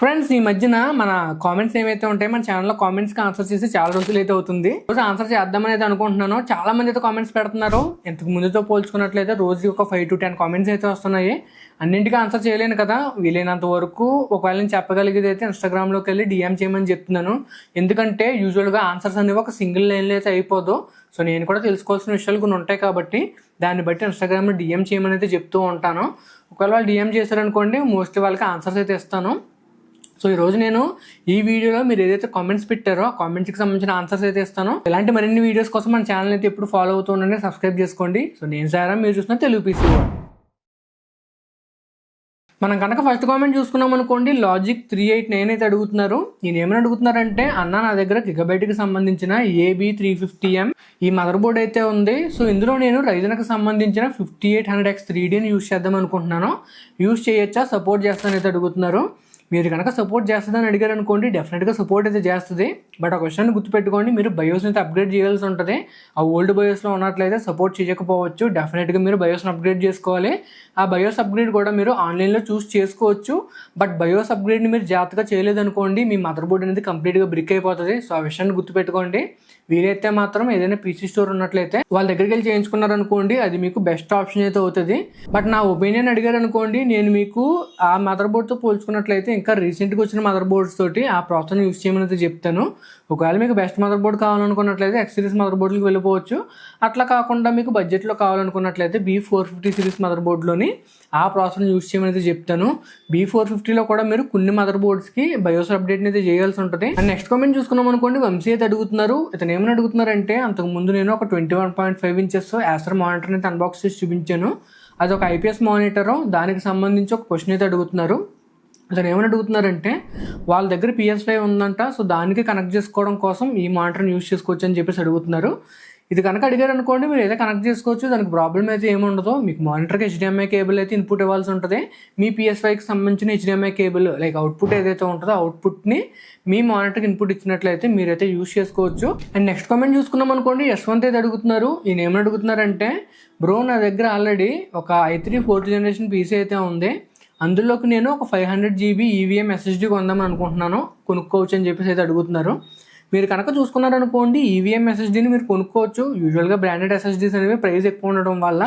Friends ఈ మధ్యన మన కామెంట్స్ ఏమైతే ఉంటాయో మన ఛానల్లో కామెంట్స్కి ఆన్సర్ చేసి చాలా రోజులు అయితే అవుతుంది. రోజు ఆన్సర్ చేద్దామని అయితే అనుకుంటున్నాను. చాలా మంది అయితే కామెంట్స్ పెడుతున్నారు. ఇంతకు ముందుతో పోల్చుకున్నట్లయితే రోజు ఒక ఫైవ్ టు టెన్ కామెంట్స్ అయితే వస్తున్నాయి. అన్నింటికి ఆన్సర్ చేయలేను కదా. వీలైనంత వరకు ఒకవేళ నేను చెప్పగలిగేది అయితే ఇన్స్టాగ్రామ్లోకి వెళ్ళి డిఎం చేయమని చెప్తున్నాను. ఎందుకంటే యూజువల్గా ఆన్సర్స్ అనేవి ఒక సింగిల్ లైన్లో అయితే అయిపోదు. సో నేను కూడా తెలుసుకోవాల్సిన విషయాలు కొన్ని ఉంటాయి కాబట్టి దాన్ని బట్టి ఇన్స్టాగ్రామ్లో డిఎం చేయమని అయితే చెప్తూ ఉంటాను. ఒకవేళ వాళ్ళు డిఎం చేశారనుకోండి మోస్ట్లీ వాళ్ళకి ఆన్సర్స్ అయితే ఇస్తాను. సో ఈ రోజు నేను ఈ వీడియోలో మీరు ఏదైతే కామెంట్స్ పెట్టారో ఆ కామెంట్స్కి సంబంధించిన ఆన్సర్స్ అయితే ఇస్తాను. ఇలాంటి మరిన్ని వీడియోస్ కోసం మన ఛానల్ అయితే ఎప్పుడు ఫాలో అవుతూ ఉండండి సబ్స్క్రైబ్ చేసుకోండి. సో నేను సారా మీరు చూసిన తెలుగు పీసీ మనం కనుక ఫస్ట్ కామెంట్ చూసుకున్నాం అనుకోండి లాజిక్ త్రీ ఎయిట్ నైన్ అయితే అడుగుతున్నారు. నేను ఏమని అడుగుతున్నారంటే అన్న నా దగ్గర గిగబైట్కి సంబంధించిన ఏబీ త్రీ ఫిఫ్టీ ఎం ఈ మదర్ బోర్డ్ అయితే ఉంది. సో ఇందులో నేను రైజన్కి సంబంధించిన fifty eight hundred X three డీని use చేద్దాం అనుకుంటున్నాను. యూస్ చేయొచ్చా? సపోర్ట్ చేస్తానైతే అడుగుతున్నారు. మీరు కనుక సపోర్ట్ చేస్తుందని అడిగారు అనుకోండి డెఫినెట్గా సపోర్ట్ అయితే చేస్తుంది. బట్ ఒక క్వశ్చన్ గుర్తుపెట్టుకోండి మీరు బయోస్ని అయితే అప్గ్రేడ్ చేయాల్సి ఉంటుంది. ఆ ఓల్డ్ బయోస్లో ఉన్నట్లయితే సపోర్ట్ చేయకపోవచ్చు డెఫినెట్గా మీరు బయోస్ని అప్గ్రేడ్ చేసుకోవాలి. ఆ బయోస్ అప్గ్రేడ్ కూడా మీరు ఆన్లైన్లో చూస్ చేసుకోవచ్చు. బట్ బయోస్ అప్గ్రేడ్ని మీరు జాగ్రత్తగా చేయలేదనుకోండి మీ మదర్ బోర్డ్ అనేది కంప్లీట్గా బ్రిక్ అయిపోతుంది. సో ఆ విషయాన్ని గుర్తుపెట్టుకోండి. వీలైతే మాత్రం ఏదైనా పీసీ స్టోర్ ఉన్నట్లయితే వాళ్ళ దగ్గరికి వెళ్ళి చేయించుకున్నారనుకోండి అది మీకు బెస్ట్ ఆప్షన్ అయితే అవుతుంది. బట్ నా ఒపీనియన్ అడిగారు అనుకోండి నేను మీకు ఆ మదర్ బోర్డ్తో పోల్చుకున్నట్లయితే ఇంకా రీసెంట్గా వచ్చిన మదర్ బోర్డ్స్ తోటి ఆ ప్రాసెస్ యూస్ చేయమని అయితే చెప్తాను. ఒకవేళ మీకు బెస్ట్ మదర్ బోర్డ్ కావాలనుకున్నట్లయితే ఎక్స్ సిరీస్ మదర్ బోర్డులకు వెళ్ళిపోవచ్చు. అట్లా కాకుండా మీకు బడ్జెట్లో కావాలనుకున్నట్లయితే B four fifty series mother బోర్డులోని ఆ ప్రాసెస్ యూస్ చేయమని చెప్తాను. బీ ఫోర్ ఫిఫ్టీలో కూడా మీరు కొన్ని మదర్ బోర్డ్స్కి బయోస్ అప్డేట్ అయితే చేయాల్సి ఉంటుంది. అండ్ నెక్స్ట్ కామెంట్ చూసుకున్నాం అనుకోండి వంశీ అయితే అడుగుతున్నారు. ఇతను ఏమని అడుగుతున్నారంటే అంతకు ముందు నేను ఒక twenty one point five inches Acer monitor అయితే అన్బాక్స్ చేసి చూపించాను. అది ఒక ఐపీఎస్ మానిటర్ దానికి సంబంధించి ఒక క్వశ్చన్ అయితే అడుగుతున్నారు. అతను ఏమని అడుగుతున్నారంటే వాళ్ళ దగ్గర పిఎస్ ఫైవ్ ఉందంట సో దానికి కనెక్ట్ చేసుకోవడం కోసం ఈ మానిటర్ని యూస్ చేసుకోవచ్చు అని చెప్పేసి అడుగుతున్నారు. ఇది కనుక అడిగారు అనుకోండి మీరు ఏదో కనెక్ట్ చేసుకోవచ్చు దానికి ప్రాబ్లం అయితే ఏముండదు మీకు మానిటర్కి హెచ్డిఎంఐ కేబుల్ అయితే ఇన్పుట్ ఇవ్వాల్సి ఉంటుంది. మీ పిఎస్ ఫైవ్కి సంబంధించిన హెచ్డిఎంఐ కేబుల్ లైక్ అవుట్పుట్ ఏదైతే ఉంటుందో అవుట్పుట్ని మీ మానిటర్కి ఇన్పుట్ ఇచ్చినట్లయితే మీరైతే యూస్ చేసుకోవచ్చు. అండ్ నెక్స్ట్ కామెంట్ చూసుకున్నాం అనుకోండి యశ్వంత్ అయితే అడుగుతున్నారు? ఈయన ఏమని అడుగుతున్నారంటే బ్రో నా దగ్గర ఆల్రెడీ ఒక I three fourth generation PC అయితే ఉంది. అందులోకి నేను ఒక five hundred GB NVMe SSD కొందామని అనుకుంటున్నాను. కొనుక్కోవచ్చు అని చెప్పేసి అయితే అడుగుతున్నారు. మీరు కనుక చూసుకున్నారనుకోండి ఈవీఎం ఎస్ఎస్డీని మీరు కొనుక్కోవచ్చు. యూజువల్గా బ్రాండెడ్ ఎస్ఎస్డీస్ అనేవి ప్రైస్ ఎక్కువ ఉండడం వల్ల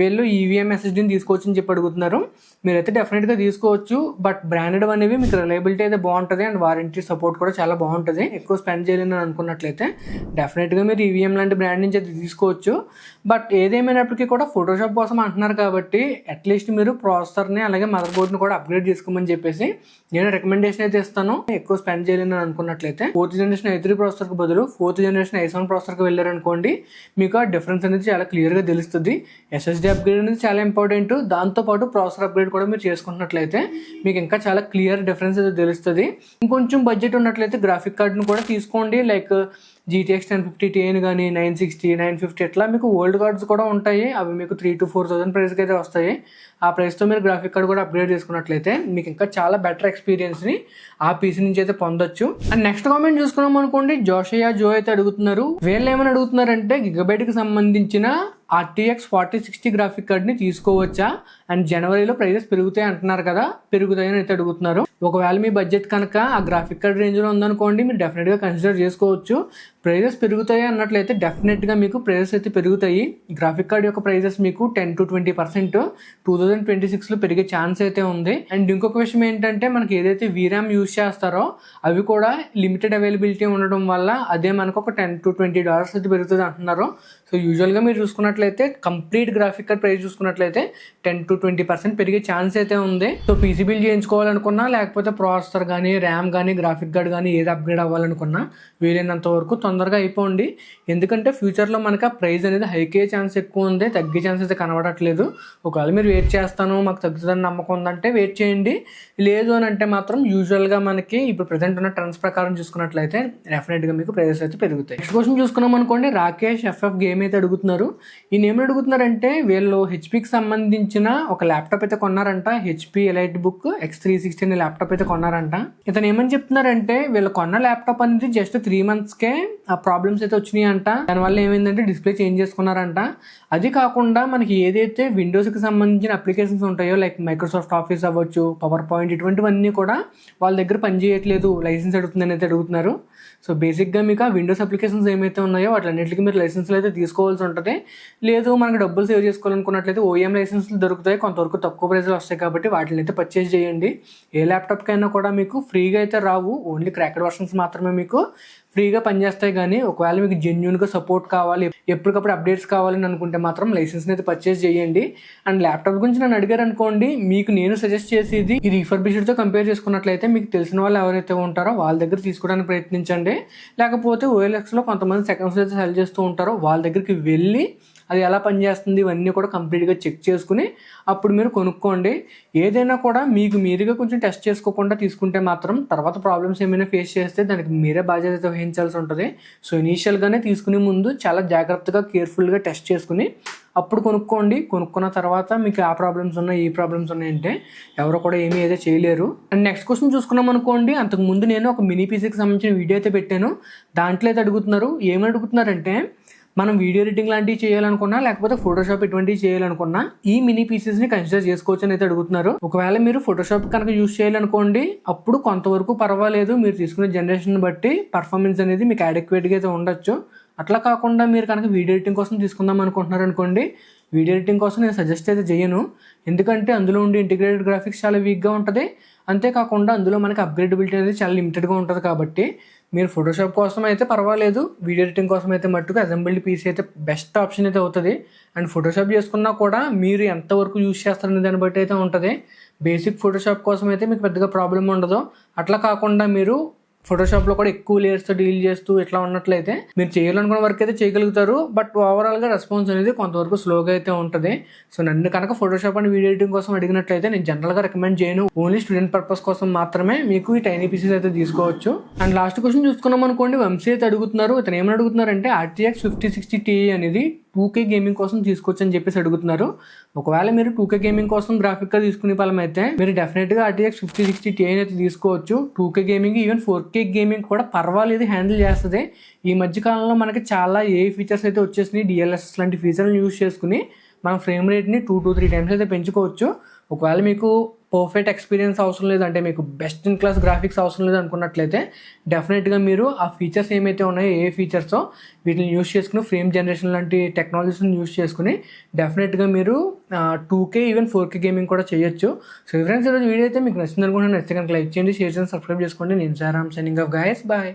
వీళ్ళు ఈవీఎం ఎస్ఎస్డీని తీసుకోవచ్చు అని చెప్పి అడుగుతున్నారు. మీరైతే డెఫినెట్గా తీసుకోవచ్చు. బట్ బ్రాండెడ్ అనేవి మీకు రిలయబిలిటీ అయితే బాగుంటుంది అండ్ వారంటీ సపోర్ట్ కూడా చాలా బాగుంటుంది. ఎక్కువ స్పెండ్ చేయలేని అనుకున్నట్లయితే డెఫినెట్గా మీరు ఈవీఎం లాంటి బ్రాండ్ నుంచి అయితే తీసుకోవచ్చు. బట్ ఏదేమైనప్పటికీ కూడా ఫోటోషాప్ కోసం అంటున్నారు కాబట్టి అట్లీస్ట్ మీరు ప్రాసెసర్ని అలాగే మదర్ బోర్డ్ని కూడా అప్గ్రేడ్ చేసుకోమని చెప్పేసి నేను రికమెండేషన్ అయితే ఇస్తాను. ఎక్కువ స్పెండ్ చేయలేని అనుకున్నట్లయితే ఫోర్త్ జనరేషన్ అయితే త్రీ ప్రాసెసర్కి బదులు ఫోర్త్ జనరేషన్ ఐ సెవెన్ ప్రాసెసర్కి వెళ్ళారనుకోండి మీకు ఆ డిఫరెన్స్ అనేది చాలా క్లియర్గా తెలుస్తుంది. ఎస్ఎస్డి అప్గ్రేడ్ అనేది చాలా ఇంపార్టెంట్ దాంతోపాటు ప్రాసెసర్ అప్గ్రేడ్ కూడా మీరు చేసుకుంటున్నట్లయితే మీకు ఇంకా చాలా క్లియర్ డిఫరెన్స్ అయితే తెలుస్తుంది. ఇంకొంచెం బడ్జెట్ ఉన్నట్లయితే గ్రాఫిక్ కార్డును కూడా తీసుకోండి. Like GTX ten fifty TN కానీ నైన్ సిక్స్టీ నైన్ ఫిఫ్టీ ఇట్లా మీకు ఓల్డ్ కార్డ్స్ కూడా ఉంటాయి. అవి మీకు త్రీ టు ఫోర్ థౌసండ్ ప్రైస్కి అయితే వస్తాయి. ఆ ప్రైస్తో మీరు గ్రాఫిక్ కార్డ్ కూడా అప్గ్రేడ్ చేసుకున్నట్లయితే మీకు ఇంకా చాలా బెటర్ ఎక్స్పీరియన్స్ని ఆ పీసీ నుంచి అయితే పొందొచ్చు. అండ్ నెక్స్ట్ కామెంట్ చూసుకున్నాం అనుకోండి జోషయ్య జో అయితే అడుగుతున్నారు. వీళ్ళు ఏమని అడుగుతున్నారంటే గిగబైట్కి సంబంధించిన ఆర్టీఎక్స్ ఫార్టీ సిక్స్టీ గ్రాఫిక్ కార్డ్ని తీసుకోవచ్చా? అండ్ జనవరిలో ప్రైజెస్ పెరుగుతాయి అంటున్నారు కదా పెరుగుతాయని అయితే అడుగుతున్నారు. ఒకవేళ మీ బడ్జెట్ కనుక ఆ గ్రాఫిక్ కార్డ్ రేంజ్లో ఉందనుకోండి మీరు డెఫినెట్గా కన్సిడర్ చేసుకోవచ్చు. ప్రైజెస్ పెరుగుతాయి అన్నట్లయితే డెఫినెట్గా మీకు ప్రైజెస్ అయితే పెరుగుతాయి. గ్రాఫిక్ కార్డ్ యొక్క ప్రైజెస్ మీకు ten to twenty percent two thousand twenty సిక్స్లో పెరిగే ఛాన్స్ అయితే ఉంది. అండ్ ఇంకొక విషయం ఏంటంటే మనకి ఏదైతే వీరామ్ యూస్ చేస్తారో అవి కూడా లిమిటెడ్ అవైలబిలిటీ ఉండడం వల్ల అదే మనకు ఒక టెన్ టు ట్వంటీ డాలర్స్ అయితే పెరుగుతుంది అంటున్నారు. సో యూజువల్గా మీరు చూసుకున్నట్లయితే కంప్లీట్ గ్రాఫిక్ కార్డ్ ప్రైస్ చూసుకున్నట్లయితే టెన్ టు ట్వంటీ పర్సెంట్ పెరిగే ఛాన్స్ అయితే ఉంది. సో పీసీ బిల్ చేయించుకోవాలనుకున్నా లేకపోతే ప్రాసెసర్ కానీ ర్యామ్ కానీ గ్రాఫిక్ కార్డ్ కానీ ఏది అప్గ్రేడ్ అవ్వాలనుకున్నా వీలైనంత వరకు తొందరగా అయిపోండి. ఎందుకంటే ఫ్యూచర్లో మనకి ఆ ప్రైస్ అనేది హైకే ఛాన్స్ ఎక్కువ ఉంది. తగ్గే ఛాన్స్ అయితే కనబడట్లేదు. ఒకవేళ మీరు వెయిట్ చేస్తాను మాకు తగ్గుతుందని నమ్మకం ఉందంటే వెయిట్ చేయండి. లేదు అని అంటే మాత్రం యూజువల్గా మనకి ఇప్పుడు ప్రజెంట్ ఉన్న ట్రెండ్స్ ప్రకారం చూసుకున్నట్లయితే డెఫినెట్గా మీకు ప్రైజెస్ అయితే పెరుగుతాయి. నెక్స్ట్ క్వశ్చన్ చూసుకున్నాం అనుకోండి. రాకేష్ ఎఫ్ఎఫ్ గేమ్ అయితే అడుగుతున్నారు. ఈయన ఏమి అడుగుతున్నారంటే వీళ్ళు హెచ్పికి సంబంధించిన ఒక ల్యాప్టాప్ అయితే కొన్నారంట. HP EliteBook X three sixty అనే ల్యాప్టాప్ అయితే కొన్నారంట. ఇతను ఏమని చెప్తున్నారంటే వీళ్ళు కొన్న ల్యాప్టాప్ అనేది జస్ట్ త్రీ మంత్స్కే ఆ ప్రాబ్లమ్స్ అయితే వచ్చినాయి అంట దానివల్ల ఏమైందంటే డిస్ప్లే చేంజ్ చేసుకున్నారంట. అది కాకుండా మనకి ఏదైతే విండోస్కి సంబంధించిన అప్లికేషన్స్ ఉంటాయో లైక్ మైక్రోసాఫ్ట్ ఆఫీస్ అవ్వచ్చు పవర్ పాయింట్ ఇటువంటివన్నీ కూడా వాళ్ళ దగ్గర పనిచేయట్లేదు లైసెన్స్ అడుగుతుందని అయితే అడుగుతున్నారు. సో బేసిక్గా మీకు ఆ విండోస్ అప్లికేషన్స్ ఏమైతే ఉన్నాయో వాటిలన్నిటికీ మీరు లైసెన్స్లు అయితే తీసుకోవాల్సి ఉంటుంది. లేదు మనకు డబ్బులు సేవ్ చేసుకోవాలనుకున్నట్లయితే ఓఎం లైసెన్స్లు దొరుకుతాయి. కొంతవరకు తక్కువ ప్రైస్లో వస్తాయి కాబట్టి వాటిని అయితే పర్చేజ్ చేయండి. ఏ ల్యాప్టాప్కైనా కూడా మీకు ఫ్రీగా అయితే రావు. ఓన్లీ క్రాకెడ్ వర్షన్స్ మాత్రమే మీకు ఫ్రీగా పనిచేస్తాయి కానీ ఒకవేళ మీకు జెన్యున్గా సపోర్ట్ కావాలి ఎప్పటికప్పుడు అప్డేట్స్ కావాలని అనుకుంటే మాత్రం లైసెన్స్ని అయితే పర్చేస్ చేయండి. అండ్ ల్యాప్టాప్ గురించి నన్ను అడిగారు అనుకోండి మీకు నేను సజెస్ట్ చేసేది ఈ రీఫర్బిష్డ్తో కంపేర్ చేసుకున్నట్లయితే మీకు తెలిసిన వాళ్ళు ఎవరైతే ఉంటారో వాళ్ళ దగ్గర తీసుకోవడానికి ప్రయత్నించండి. లేకపోతే ఓఎల్ఎక్స్లో కొంతమంది సెకండ్స్ అయితే సెల్ చేస్తూ ఉంటారో వాళ్ళ దగ్గరికి వెళ్ళి అది ఎలా పనిచేస్తుంది ఇవన్నీ కూడా కంప్లీట్గా చెక్ చేసుకుని అప్పుడు మీరు కొనుక్కోండి. ఏదైనా కూడా మీకు మీరుగా కొంచెం టెస్ట్ చేసుకోకుండా తీసుకుంటే మాత్రం తర్వాత ప్రాబ్లమ్స్ ఏమైనా ఫేస్ చేస్తే దానికి మీరే బాధ్యత వహించాల్సి ఉంటుంది. సో ఇనీషియల్గానే తీసుకునే ముందు చాలా జాగ్రత్తగా కేర్ఫుల్గా టెస్ట్ చేసుకుని అప్పుడు కొనుక్కోండి. కొనుక్కున్న తర్వాత మీకు ఆ ప్రాబ్లమ్స్ ఉన్నాయి ఈ ప్రాబ్లమ్స్ ఉన్నాయంటే ఎవరు కూడా ఏమీ అయితే చేయలేరు. అండ్ నెక్స్ట్ క్వశ్చన్ చూసుకున్నాం అనుకోండి. అంతకు ముందు నేను ఒక మినీ పీసీకి సంబంధించిన వీడియో అయితే పెట్టాను. దాంట్లో అయితే అడుగుతున్నారు. ఏమని అడుగుతున్నారంటే మనం వీడియో ఎడిటింగ్ లాంటివి చేయాలనుకున్నా లేకపోతే ఫోటోషాప్ ఇటువంటివి చేయాలనుకున్నా ఈ మినీ పీసెస్ని కన్సిడర్ చేసుకోవచ్చు అని అయితే అడుగుతున్నారు. ఒకవేళ మీరు ఫోటోషాప్ కనుక యూస్ చేయాలనుకోండి అప్పుడు కొంతవరకు పర్వాలేదు. మీరు తీసుకునే జనరేషన్ బట్టి పర్ఫార్మెన్స్ అనేది మీకు అడిక్వేట్గా అయితే ఉండొచ్చు. అట్లా కాకుండా మీరు కనుక వీడియో ఎడిటింగ్ కోసం తీసుకుందాం అనుకుంటున్నారు అనుకోండి వీడియో ఎడిటింగ్ కోసం నేను సజెస్ట్ అయితే చేయను. ఎందుకంటే అందులో ఉండే ఇంటిగ్రేటెడ్ గ్రాఫిక్స్ చాలా వీక్గా ఉంటుంది. అంతేకాకుండా అందులో మనకి అప్గ్రేడబిలిటీ అనేది చాలా లిమిటెడ్గా ఉంటుంది కాబట్టి మీరు ఫోటోషాప్ కోసం అయితే పర్వాలేదు వీడియో ఎడిటింగ్ కోసం అయితే మట్టుకు అసెంబ్లీ పీసీ అయితే బెస్ట్ ఆప్షన్ అయితే అవుతుంది. అండ్ ఫోటోషాప్ చేసుకున్నా కూడా మీరు ఎంతవరకు యూస్ చేస్తారనే దాన్ని బట్టి అయితే ఉంటుంది. బేసిక్ ఫోటోషాప్ కోసం అయితే మీకు పెద్దగా ప్రాబ్లం ఉండదు. అట్లా కాకుండా మీరు ఫోటోషాప్లో కూడా ఎక్కువ లేయర్స్తో డీల్ చేస్తూ ఇట్లా ఉన్నట్లయితే మీరు చేయాలనుకున్న వర్క్ అయితే చేయగలుగుతారు. బట్ ఓవరాల్గా రెస్పాన్స్ అనేది కొంతవరకు స్లోగా అయితే ఉంటుంది. సో నన్ను కనుక ఫోటోషాప్ అండ్ వీడియో ఎడిటింగ్ కోసం అడిగినట్లయితే నేను జనరల్గా రికమెండ్ చేయను. ఓన్లీ స్టూడెంట్ పర్పస్ కోసం మాత్రమే మీకు ఈ టైనీ పీసెస్ అయితే తీసుకోవచ్చు. అండ్ లాస్ట్ క్వశ్చన్ చూసుకున్నాం అనుకోండి వంశీ అయితే అడుగుతున్నారు. ఇతను ఏమని అడుగుతున్నారంటే ఆర్టీఎక్స్ ఫిఫ్టీ సిక్స్టీ టీఏ అనేది టూ కే గేమింగ్ కోసం తీసుకోవచ్చు అని చెప్పేసి అడుగుతున్నారు. ఒకవేళ మీరు టూకే గేమింగ్ కోసం గ్రాఫిక్గా తీసుకునే ఫలం అయితే మీరు డెఫినెట్గా ఆర్టీఎక్స్ ఫిఫ్టీ సిక్స్టీ టీ అయితే తీసుకోవచ్చు. Two K gaming even four K gaming కూడా పర్వాలేదు హ్యాండిల్ చేస్తుంది. ఈ మధ్య కాలంలో మనకి చాలా ఏ ఫీచర్స్ అయితే వచ్చేసినాయి. డిఎల్ఎస్ఎస్ లాంటి ఫీచర్లను యూస్ చేసుకుని మనం ఫ్రేమ్ రేట్ని టూ టూ త్రీ టైమ్స్ అయితే పెంచుకోవచ్చు. ఒకవేళ మీకు పర్ఫెక్ట్ ఎక్స్పీరియన్స్ అవసరం లేదు అంటే మీకు బెస్ట్ ఇన్ క్లాస్ గ్రాఫిక్స్ అవసరం లేదు అనుకున్నట్లయితే డెఫినెట్గా మీరు ఆ ఫీచర్స్ ఏమైతే ఉన్నాయో ఏ ఫీచర్సో వీటిని యూస్ చేసుకుని ఫ్రేమ్ జనరేషన్ లాంటి టెక్నాలజీస్ని యూస్ చేసుకుని డెఫినెట్గా మీరు two K even four K gaming కూడా చేయొచ్చు. సో ఫ్రెండ్స్ ఈరోజు వీడియో అయితే మీకు నచ్చింది అనుకుంటున్నాను నచ్చితే కనుక లైక్ చేయండి షేర్ చేయండి సబ్స్క్రైబ్ చేసుకోండి. నేను Saram signing off guys bye